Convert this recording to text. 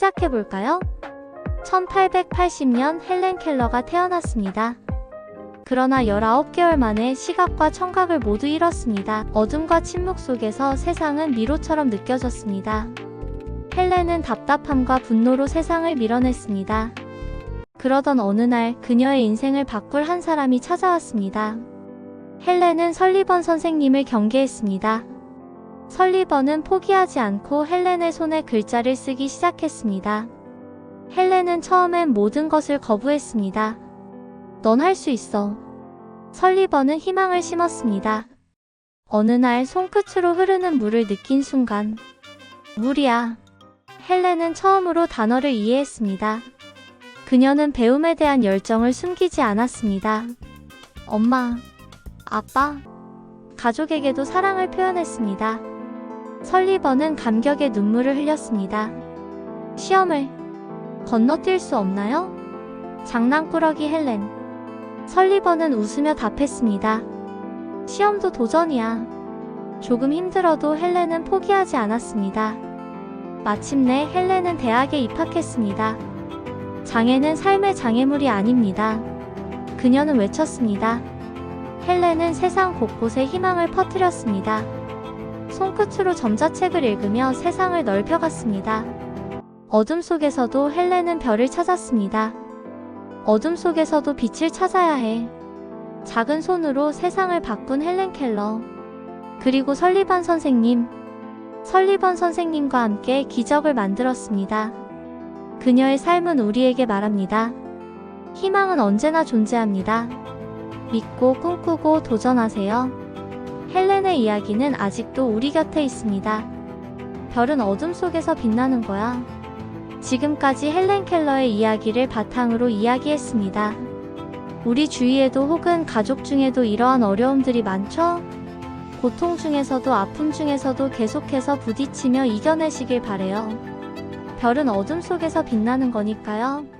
시작해볼까요? 1880년 헬렌 켈러가 태어났습니다. 그러나 19개월 만에 시각과 청각을 모두 잃었습니다. 어둠과 침묵 속에서 세상은 미로처럼 느껴졌습니다. 헬렌은 답답함과 분노로 세상을 밀어냈습니다. 그러던 어느 날 그녀의 인생을 바꿀 한 사람이 찾아왔습니다. 헬렌은 설리번 선생님을 경계했습니다. 설리번은 포기하지 않고 헬렌의 손에 글자를 쓰기 시작했습니다. 헬렌은 처음엔 모든 것을 거부했습니다. 넌 할 수 있어. 설리번은 희망을 심었습니다. 어느 날 손끝으로 흐르는 물을 느낀 순간, 물이야. 헬렌은 처음으로 단어를 이해했습니다. 그녀는 배움에 대한 열정을 숨기지 않았습니다. 엄마, 아빠, 가족에게도 사랑을 표현했습니다. 설리번은 감격의 눈물을 흘렸습니다. 시험을 건너뛸 수 없나요? 장난꾸러기 헬렌. 설리번은 웃으며 답했습니다. 시험도 도전이야. 조금 힘들어도 헬렌은 포기하지 않았습니다. 마침내 헬렌은 대학에 입학했습니다. 장애는 삶의 장애물이 아닙니다. 그녀는 외쳤습니다. 헬렌은 세상 곳곳에 희망을 퍼뜨렸습니다. 손끝으로 점자책을 읽으며 세상을 넓혀갔습니다. 어둠 속에서도 헬렌은 별을 찾았습니다. 어둠 속에서도 빛을 찾아야 해. 작은 손으로 세상을 바꾼 헬렌 켈러. 그리고 설리반 선생님. 설리번 선생님과 함께 기적을 만들었습니다. 그녀의 삶은 우리에게 말합니다. 희망은 언제나 존재합니다. 믿고 꿈꾸고 도전하세요. 헬렌의 이야기는 아직도 우리 곁에 있습니다. 별은 어둠 속에서 빛나는 거야. 지금까지 헬렌 켈러의 이야기를 바탕으로 이야기했습니다. 우리 주위에도 혹은 가족 중에도 이러한 어려움들이 많죠? 고통 중에서도 아픔 중에서도 계속해서 부딪히며 이겨내시길 바래요. 별은 어둠 속에서 빛나는 거니까요.